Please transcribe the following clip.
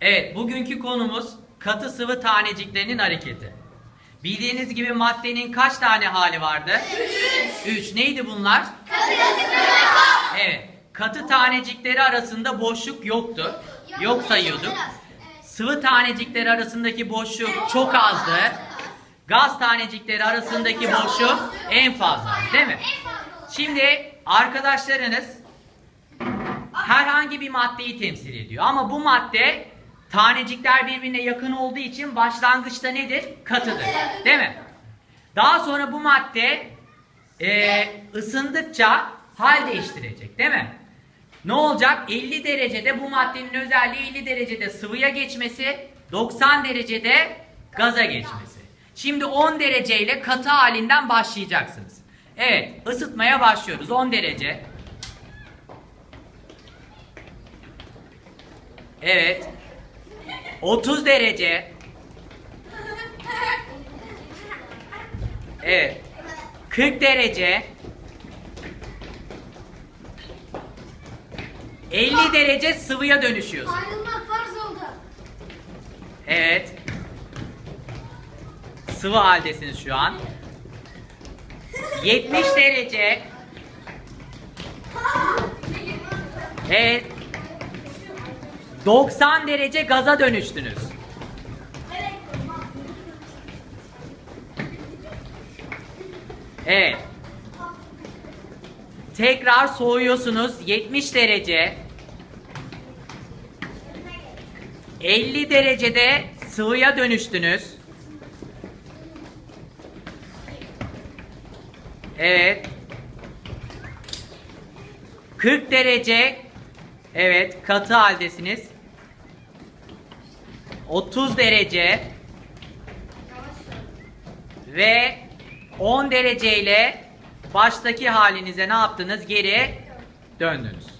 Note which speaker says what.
Speaker 1: Evet, bugünkü konumuz katı sıvı taneciklerinin hareketi. Bildiğiniz gibi maddenin kaç tane hali vardı? 3. Neydi bunlar? Evet. Katı tanecikleri arasında boşluk yoktu. Yok sayıyorduk. Sıvı tanecikleri arasındaki boşluk çok azdı. Gaz tanecikleri arasındaki boşluk en fazla, değil mi? Şimdi arkadaşlarınız herhangi bir maddeyi temsil ediyor. Ama bu madde tanecikler birbirine yakın olduğu için başlangıçta nedir? Katıdır. Değil mi? Daha sonra bu madde e, ısındıkça hal değiştirecek. Değil mi? Ne olacak? 50 derecede bu maddenin özelliği 50 derecede sıvıya geçmesi, 90 derecede gaza geçmesi. Şimdi 10 dereceyle katı halinden başlayacaksınız. Evet, ısıtmaya başlıyoruz. 10 derece. Evet. 30 derece. Evet. 40 derece. 50 derece sıvıya dönüşüyorsun.
Speaker 2: Ayrılmak farz oldu.
Speaker 1: Evet. Sıvı haldesiniz şu an. 70 derece. Evet. 90 derece gaza dönüştünüz. Evet. Tekrar soğuyorsunuz 70 derece. 50 derecede sıvıya dönüştünüz. Evet. 40 derece. Evet, katı haldesiniz. 30 derece. Ve 10 dereceyle baştaki halinize ne yaptınız? Geri döndünüz.